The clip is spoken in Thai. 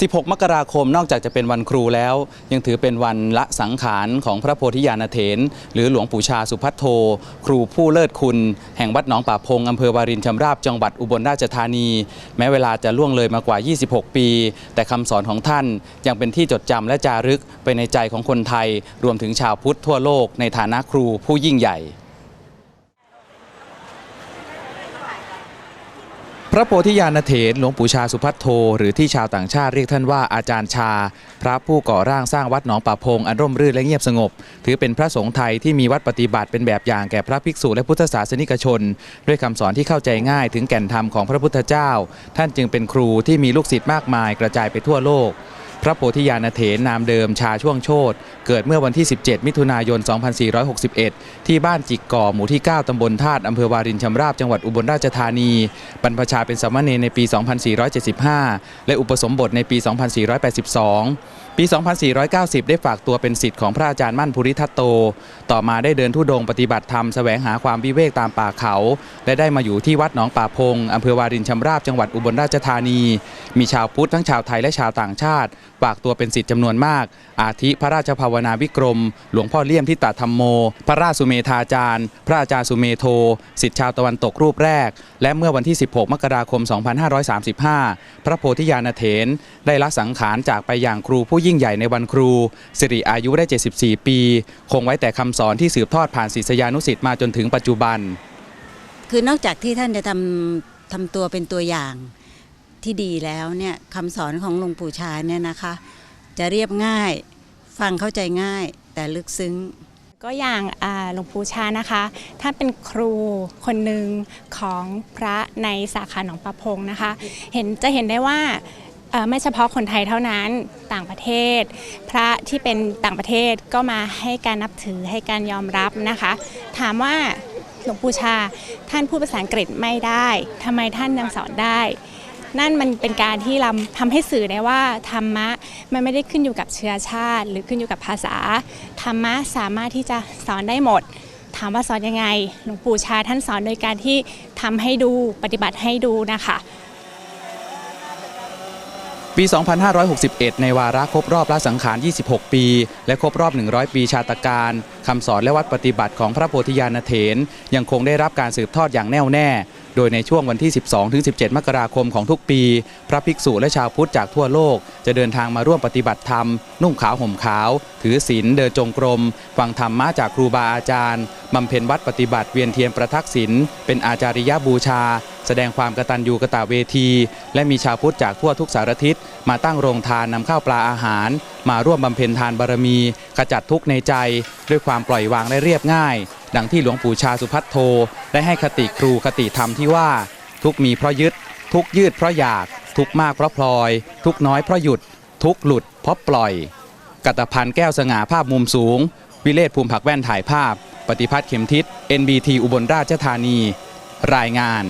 16 มกราคมนอกจากจะเป็นวันครูแล้ว ยังถือเป็นวันละสังขารของพระโพธิญาณเถรหรือหลวงปู่ชาสุพัทโท ครูผู้เลิศคุณ แห่งวัดหนองป่าพงอำเภอวารินชำราบจังหวัดอุบลราชธานี แม้เวลาจะล่วงเลยมากว่า 26 ปี แต่คำสอนของท่านยังเป็นที่จดจำและจารึกไปในใจของคนไทย รวมถึงชาวพุทธทั่วโลกในฐานะครูผู้ยิ่งใหญ่ ระโพธิญาณเถรหลวงปู่ชาสุพัทโท หรือที่ชาวต่างชาติเรียกท่านว่าอาจารย์ชา พระผู้ก่อร่างสร้างวัดหนองป่าพงอันร่มรื่นและเงียบสงบ ถือเป็นพระสงฆ์ไทยที่มีวัดปฏิบัติเป็นแบบอย่างแก่พระภิกษุและพุทธศาสนิกชน ด้วยคำสอนที่เข้าใจง่ายถึงแก่นธรรมของพระพุทธเจ้า ท่านจึงเป็นครูที่มีลูกศิษย์มากมายกระจายไปทั่วโลก พระโพธิญาณเถรนามเดิมชาช่วงโชตเกิดเมื่อวันที่ 17 มิถุนายน 2461 ที่บ้านจิกก่อหมู่ที่ 9 ตำบลธาตุอำเภอวารินชำราบจังหวัดอุบลราชธานี บรรพชาเป็นสามเณรในปี 2475 และอุปสมบทในปี 2482 ปี 2490 ได้ฝากตัวเป็นศิษย์ของพระอาจารย์มั่นภูริทัตโต ต่อมาได้เดินทุดงค์ปฏิบัติธรรมแสวงหาความวิเวกตามป่าเขา และได้มาอยู่ที่วัดหนองป่าพงอำเภอวารินชำราบจังหวัดอุบลราชธานี มีชาวพุทธทั้งชาวไทยและชาวต่างชาติฝากตัวเป็นศิษย์จำนวนมาก อาทิพระราชภาวนาวิกรม หลวงพ่อเลี่ยมทิตตธรรมโม พระราชสุเมธาจารย์ พระอาจารย์สุเมโทศิษย์ชาวตะวันตกรูปแรก และเมื่อวันที่ 16 มกราคม 2535 พระโพธิญาณเถรได้ละสังขารจากไปอย่างครูผู้ยิ่งใหญ่ในวันครู สิริอายุได้ 74 ปี คงไว้แต่คำสอนที่สืบทอดผ่านศิษยานุศิษย์มาจนถึงปัจจุบัน คือนอกจากที่ท่านจะทำทำตัวเป็นตัวอย่าง ที่ดีแล้วเนี่ยคำสอนของหลวงปู่ชาเนี่ยนะคะ จะเรียบง่ายฟังเข้าใจง่ายแต่ลึกซึ้ง ก็อย่างหลวงปู่ชานะคะท่านเป็นครูคนหนึ่งของพระในสาขาหนองประพงนะคะ เห็นจะเห็นได้ว่าไม่เฉพาะคนไทยเท่านั้นต่างประเทศ พระที่เป็นต่างประเทศก็มาให้การนับถือให้การยอมรับนะคะ ถามว่าหลวงปู่ชา ท่านพูดภาษาอังกฤษไม่ได้ทำไมท่านยังสอนได้ นั่นมันเป็นการที่เราทำให้สื่อได้ว่าธรรมะมันไม่ได้ขึ้นอยู่กับเชื้อชาติ หรือขึ้นอยู่กับภาษา ธรรมะสามารถที่จะสอนได้หมด ถามว่าสอนยังไงหลวงปู่ชาท่านสอนโดยการที่ทำให้ดูปฏิบัติให้ดูนะคะปี 2561 ในวาระครบรอบละสังขาร 26 ปี และครบรอบ 100 ปีชาตการคำสอนและวัดปฏิบัติของพระโพธิญาณเถรยังคงได้รับการสืบทอดอย่างแน่วแน่ โดยในช่วงวันที่ 12-17 มกราคมของทุกปี พระภิกษุและชาวพุทธจากทั่วโลก จะเดินทางมาร่วมปฏิบัติธรรม นุ่งขาวห่มขาว ถือศีลเดินจงกรม ฟังธรรมะจากครูบาอาจารย์บำเพ็ญวัดปฏิบัติเวียนเทียนประทักษิณเป็นอาจาริยบูชา แสดงความกตัญญูกตเวที และมีชาวพุทธจากทั่วทุกสารทิศ มาตั้งโรงทานนำข้าวปลาอาหาร มาร่วมบำเพ็ญทานบารมี ขจัดทุกข์ในใจ ด้วยความปล่อยวางและเรียบง่าย ดังที่หลวงปู่ชาสุพัทโทได้ให้คติครูคติธรรมที่ว่าทุกมีเพราะยึด ทุกยืดเพราะอยาก ทุกมากเพราะพลอย ทุกน้อยเพราะหยุด ทุกหลุดเพราะปล่อยกัตพันแก้วสง่าภาพมุมสูง วิเลศภูมิผักแว่นถ่ายภาพ ปฏิพัฒน์เข็มทิศ NBT อุบลราชธานี รายงาน